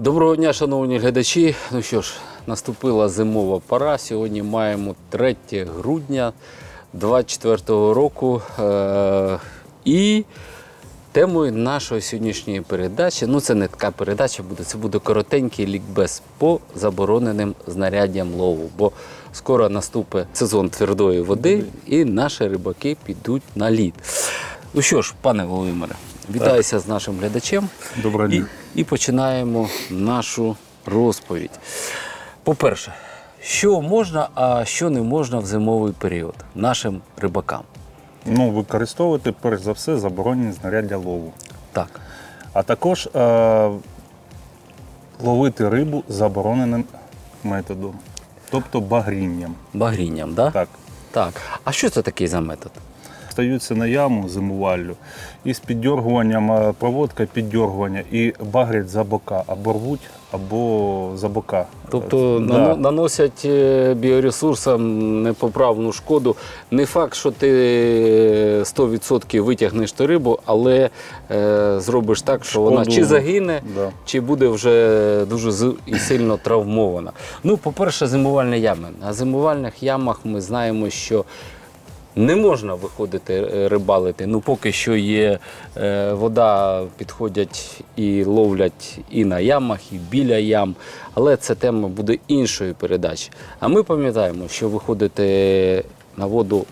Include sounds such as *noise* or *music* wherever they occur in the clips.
Доброго дня, шановні глядачі. Ну що ж, наступила зимова пора. Сьогодні маємо 3 грудня 24 року. Е- і темою нашої сьогоднішньої передачі, ну це не така передача буде, це буде коротенький лікбез по забороненим знаряддям лову. Бо скоро наступить сезон твердої води, і наші рибаки підуть на лід. Ну що ж, пане Володимире, вітаюся з нашим глядачем. Доброго І, і починаємо нашу розповідь. По-перше, що можна, а що не можна в зимовий період нашим рибакам? Ну, використовувати перш за все заборонені знаряддя лову. Так. А також е- ловити рибу забороненим методом, тобто багрінням. Багрінням, да? Так. так. А що це такий за метод? Стаються на яму зимуваллю і з піддергуванням, е, проводка піддергування і багрять за бока, або рвуть, або за бока. Тобто Е, нано- наносять е, біоресурсам непоправну шкоду. Не факт, що ти е, 100% витягнеш ту рибу, але е, зробиш так, що вона чи загине, Да. чи буде вже дуже і сильно травмована. Ну, по-перше, зимувальні ями. На зимувальних ямах ми знаємо, що не можна виходити е, рибалити. Ну, поки що є е, вода, підходять і ловлять і на ямах, і біля ям. Але це тема буде іншої передачі. А ми пам'ятаємо, що виходити на воду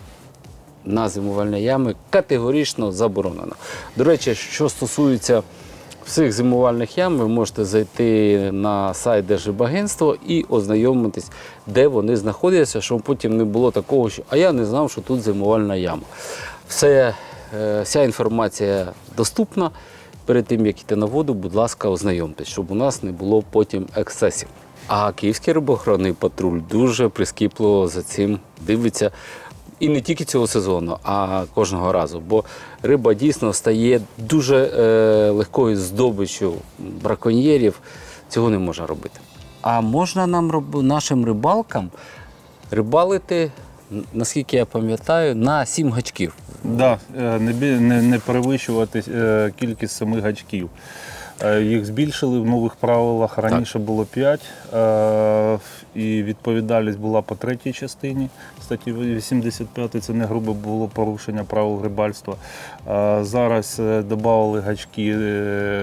на зимувальні ями категорично заборонено. До речі, що стосується всіх зимувальних ям, ви можете зайти на сайт Держибагентства і ознайомитись, де вони знаходяться, щоб потім не було такого, що а я не знав, що тут зимувальна яма. Все, е, вся інформація доступна. Перед тим, як йти на воду, будь ласка, ознайомтесь, щоб у нас не було потім ексцесів. А Київський рибоохоронний патруль дуже прискіпливо за цим дивиться. І не тільки цього сезону, а кожного разу. Бо риба дійсно стає дуже е, легкою здобиччю браконьєрів. Цього не можна робити. А можна нам нашим рибалкам рибалити, наскільки я пам'ятаю, на сім гачків. Да, е, не, не, не перевищувати е, кількість самих гачків. Е, Їх збільшили в нових правилах. Раніше було 5, е, і відповідальність була по третій частині. Статті 85 це не грубе було порушення правил рибальства. Е, Зараз додали гачки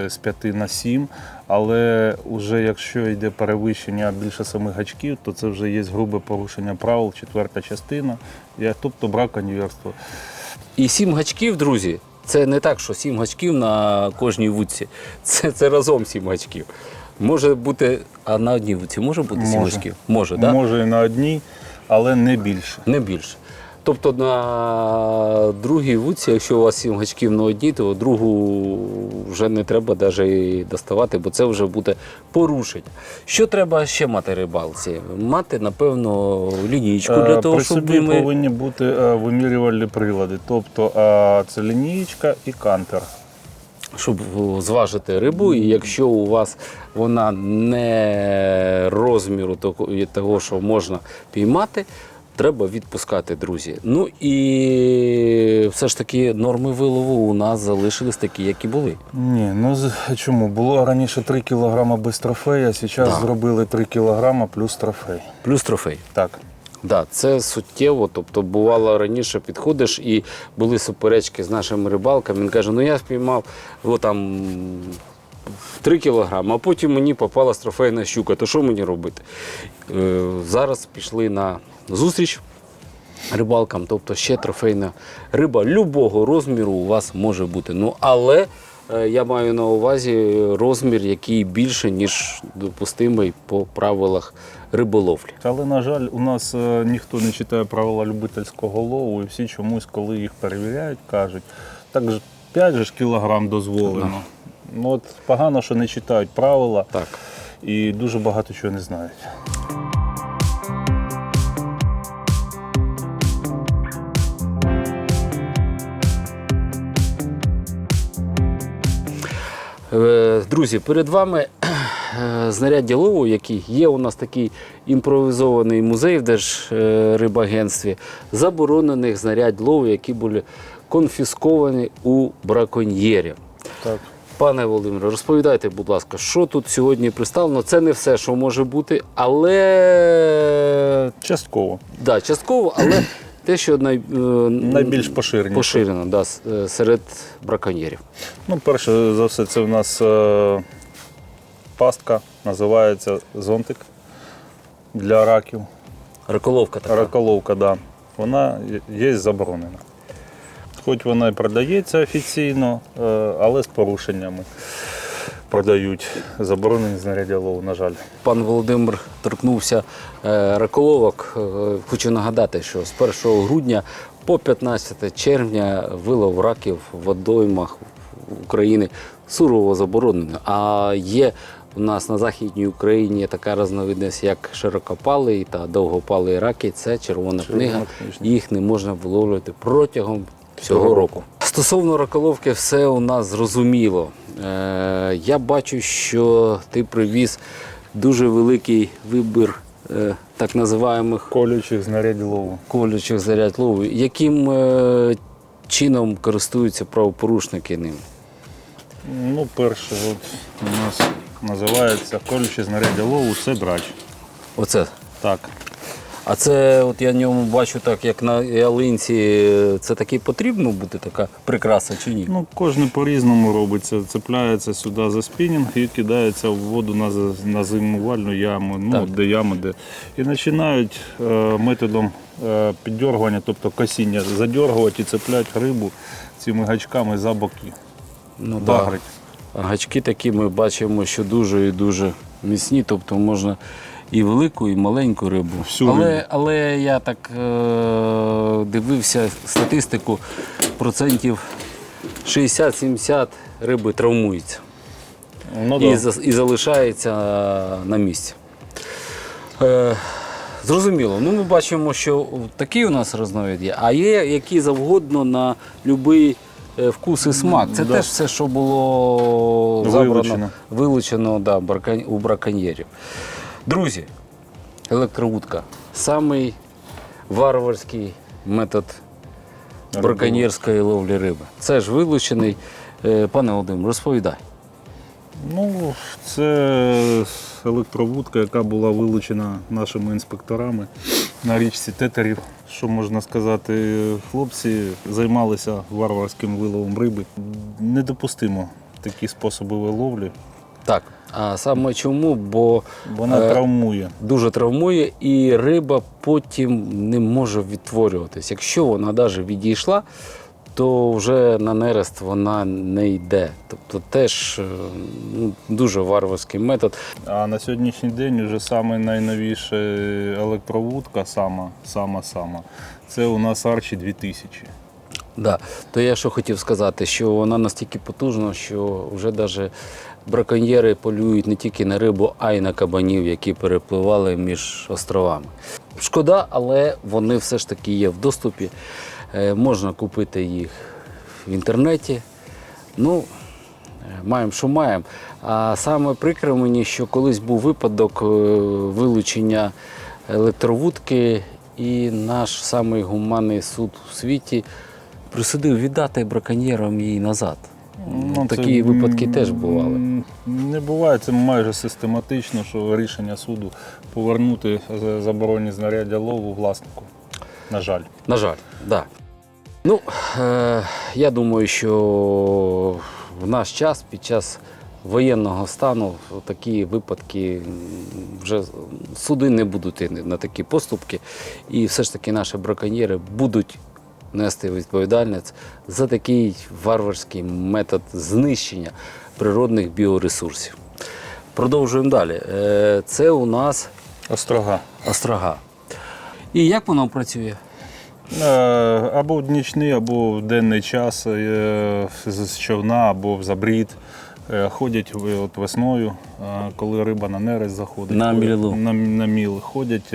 з 5 на 7, але вже якщо йде перевищення більше самих гачків, то це вже є грубе порушення правил, четверта частина, тобто браконьєрство. І сім гачків, друзі, це не так, що сім гачків на кожній вудці. Це, це разом сім гачків. Може бути, а на одній вудці може бути сім Може. гачків? Може, так? Може і на одній, але не більше. Не більше. Тобто на другій вудці, якщо у вас сім гачків на одній, то другу вже не треба навіть доставати, бо це вже буде порушення. Що треба ще мати рибалці? Мати, напевно, лінійку для Е, того, При щоб собі ми... повинні бути е, вимірювальні прилади, тобто е, це лінієчка і кантер. щоб зважити рибу, і якщо у вас вона не розміру того, що можна піймати, треба відпускати, друзі. Ну і все ж таки норми вилову у нас залишились такі, які були. Ні, ну чому? Було раніше 3 кг без трофея, а зараз Да. зробили 3 кг плюс трофей. Плюс трофей. Так. Да, це суттєво. Тобто, бувало раніше підходиш і були суперечки з нашими рибалками. Він каже: ну я спіймав о, там 3 кілограми, а потім мені попалась трофейна щука. То що мені робити? Е, зараз пішли на зустріч рибалкам, тобто ще трофейна риба любого розміру у вас може бути. Ну але е, я маю на увазі розмір, який більше, ніж допустимий по правилах риболовлі. Але, на жаль, у нас е, ніхто не читає правила любительського лову, і всі чомусь, коли їх перевіряють, кажуть, так ж 5 же ж кілограм дозволено. Ну от погано, що не читають правила Так. і дуже багато чого не знають. Друзі, перед вами *clears throat* е, знаряддя лову, який є у нас такий імпровізований музей в Держрибагентстві заборонених знарядь лову, які були конфісковані у браконьєрів. Так. Пане Володимире, розповідайте, будь ласка, що тут сьогодні представлено? Це не все, що може бути, але Частково. да, частково, але *clears throat* те, що най, е, Найбільш поширені. поширено да, е, серед браконьєрів. Ну, перше за все, це в нас е, пастка, називається зонтик для раків. Раколовка така. Раколовка, да. Вона є заборонена. Хоч вона і продається офіційно, е, але з порушеннями продають заборонені знаряддя лову, на жаль. Пан Володимир торкнувся е, раколовок. Е, Хочу нагадати, що з 1 грудня по 15 червня вилов раків в водоймах України сурово заборонено. А є у нас на Західній Україні така різновидність, як широкопалий та довгопалий раки. Це червона книга. Їх не можна виловлювати протягом Цього року. Стосовно раколовки, все у нас зрозуміло. Е, я бачу, що ти привіз дуже великий вибір е, так називаємих Колючих знарядь лову. колючих заряд лову. Яким е, чином користуються правопорушники ним? Ну, перше, от у нас називається колючі знаряддя лову, це драч. Оце. Так. А це, от я в ньому бачу, так як на ялинці, це таки потрібно бути така прикраса чи ні? Ну, кожен по-різному робиться. Цепляється сюди за спінінг і кидається в воду на, на зимувальну яму, ну, Так. де ями, де. І починають е, методом е, піддергування, тобто косіння, задергувати і цепляти рибу цими гачками за боки. Ну. Багрить. А Гачки такі ми бачимо, що дуже і дуже міцні, тобто можна і велику, і маленьку рибу. Всю але, рибу. але я так е- дивився статистику, процентів 60-70 риби травмується Ну, і, да. за- і залишається на місці. Е, зрозуміло. Ну, ми бачимо, що такий у нас різновид є, а є які завгодно на будь-який е, вкус і смак. Це Да. теж все, що було Вилучено. забрано, вилучено да, бракон- у браконьєрів. Друзі, електровудка самий варварський метод браконьєрської ловлі риби. Це ж вилучений. Е, Пане Володимир, розповідай. Ну, це електровудка, яка була вилучена нашими інспекторами на річці Тетерів. Що можна сказати, хлопці займалися варварським виловом риби. Недопустимо такі способи ловлі. Так, а саме чому? Бо Вона Е, травмує. дуже травмує, і риба потім не може відтворюватись. Якщо вона навіть відійшла, то вже на нерест вона не йде. Тобто теж е, ну, дуже варварський метод. А на сьогоднішній день вже саме найновіша електровудка, сама, сама, сама. Це у нас Арчі 2000. Да. То я що хотів сказати, що вона настільки потужна, що вже навіть браконьєри полюють не тільки на рибу, а й на кабанів, які перепливали між островами. Шкода, але вони все ж таки є в доступі. Е, Можна купити їх в інтернеті. Ну, е, маємо, що маємо. А саме прикре мені, що колись був випадок е, вилучення електровудки, і наш самий гуманний суд у світі присудив віддати браконьєрам її назад. Ну, це, Такі випадки теж бували. Не буває, це майже систематично, що рішення суду повернути за- заборонені знаряддя лову власнику. На жаль. На жаль, так. Да. Ну, е, я думаю, що в наш час, під час воєнного стану, такі випадки вже суди не будуть на такі поступки. І все ж таки наші браконьєри будуть нести відповідальність за такий варварський метод знищення природних біоресурсів. Продовжуємо далі. Е, Це у нас Острога. острога. І як воно працює? Е, Або в нічний, або в денний час е, з човна, або в забрід. Ходять от весною, коли риба на нерест заходить. На мілу. На, на міл ходять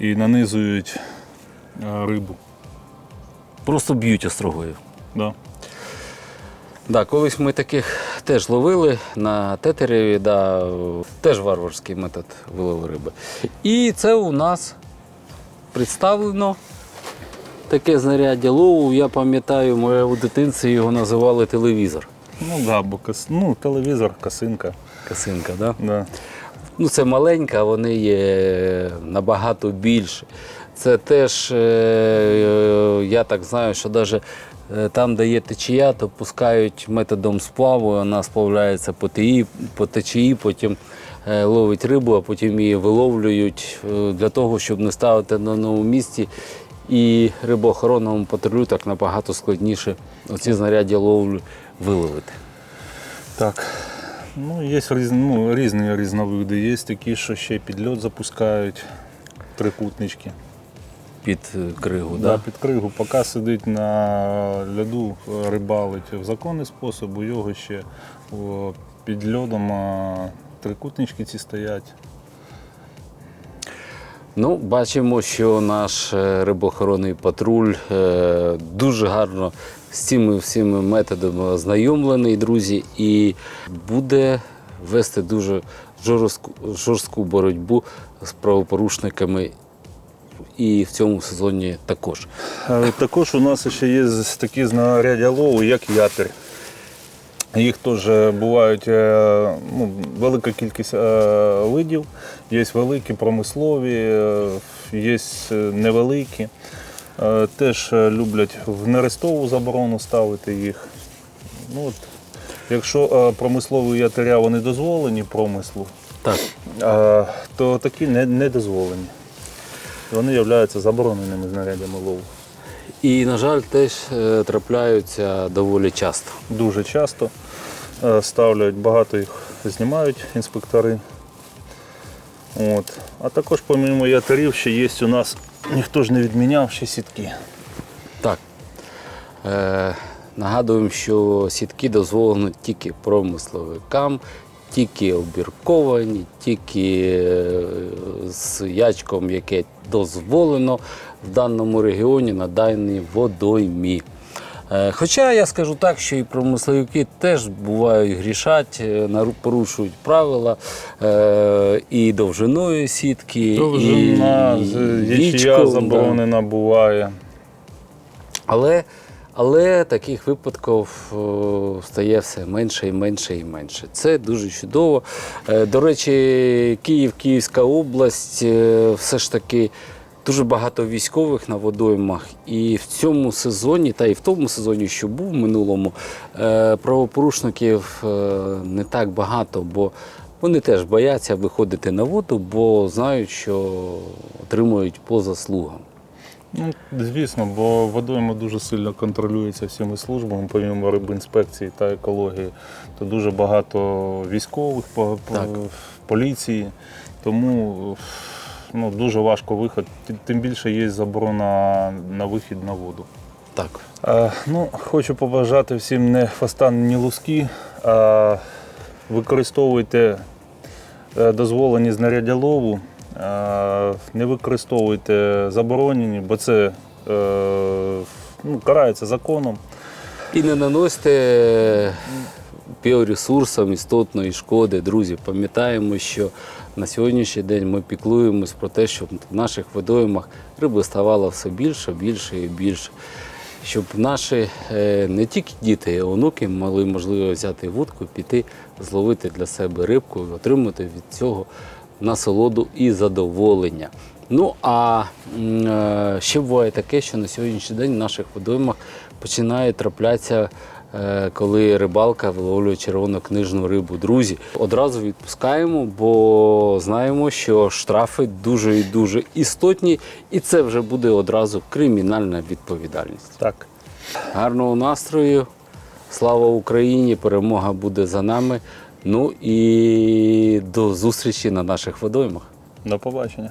і нанизують рибу. Просто б'ють острогою. Да. Да, колись ми таких теж ловили на тетереві, да, теж варварський метод вилову риби. І це у нас представлено таке знаряддя лову. Я пам'ятаю, моє у дитинстві його називали телевізор. Ну да, бо кос... ну, телевізор, косинка. Касинка, да? Да. Ну, це маленька, вони є набагато більше. Це теж, е, е, я так знаю, що навіть там, де є течія, то пускають методом сплаву, вона сплавляється по, тії, по течії, потім е, ловить рибу, а потім її виловлюють е, для того, щоб не ставити на новому місці. І рибоохоронному патрулю так набагато складніше оці знаряддя ловлю виловити. Так. Ну, є різні, ну, різні різновиди. Є такі, що ще під льот запускають трикутнички. Під е, кригу. Да, Да? під кригу, поки сидить на льоду, е, рибалить в законний спосіб, у його ще під льодом трикутнички ці стоять. Ну, бачимо, що наш е, рибоохоронний патруль дуже гарно з цими всіми методами ознайомлений, друзі, і буде вести дуже жорстку боротьбу з правопорушниками і в цьому сезоні також. Також у нас ще є такі знаряддя лову, як ятер. Їх теж бувають е, ну, велика кількість е, видів. Є великі промислові, е, є невеликі. Е, Теж люблять в нерестову заборону ставити їх. Ну, от, якщо е, промислові ятаря вони дозволені промислу, Так. е, то такі не, не дозволені. Вони являються забороненими знарядями лову. І, на жаль, теж е, трапляються доволі часто. дуже часто е, ставлять, багато їх знімають інспектори. От. А також помимо ятарів ще є у нас, ніхто ж не відміняв ще сітки. Так. Е, нагадуємо, що сітки дозволені тільки промисловикам, тільки обірковані, тільки е, з ячком, яке дозволено в даному регіоні на даній водоймі. Е, Хоча я скажу так, що і промисловики теж бувають грішать, е, порушують правила і довжиною сітки, Довжина, і з- вічком, ячія да. заборонена буває. Але, але таких випадків стає все менше і менше і менше. Це дуже чудово. Е, До речі, Київ, Київська область, е, все ж таки. Дуже багато військових на водоймах, і в цьому сезоні, та і в тому сезоні, що був в минулому, е, правопорушників е, не так багато, бо вони теж бояться виходити на воду, бо знають, що отримують по заслугам. Ну, звісно, бо водойма дуже сильно контролюється всіми службами, помимо рибінспекції та екології, то дуже багато військових по, по- Так. поліції. Тому ну, дуже важко виход. Тим- більше є заборона на вихід на воду. Так. Е, ну, хочу побажати всім не фастан, ні луски. А використовуйте е, дозволені знаряддя лову, е, не використовуйте заборонені, бо це е, ну, карається законом. І не наносьте біоресурсам істотної шкоди. Друзі, пам'ятаємо, що на сьогоднішній день ми піклуємось про те, щоб в наших водоймах риби ставало все більше, більше і більше. Щоб наші е, не тільки діти, а онуки мали можливість взяти вудку, піти, зловити для себе рибку і отримати від цього насолоду і задоволення. Ну а е, ще буває таке, що на сьогоднішній день в наших водоймах починає траплятися, е, коли рибалка виловлює червонокнижну рибу. Друзі, одразу відпускаємо, бо знаємо, що штрафи дуже і дуже істотні, і це вже буде одразу кримінальна відповідальність. Так. Гарного настрою, слава Україні! Перемога буде за нами. Ну і до зустрічі на наших водоймах. До побачення.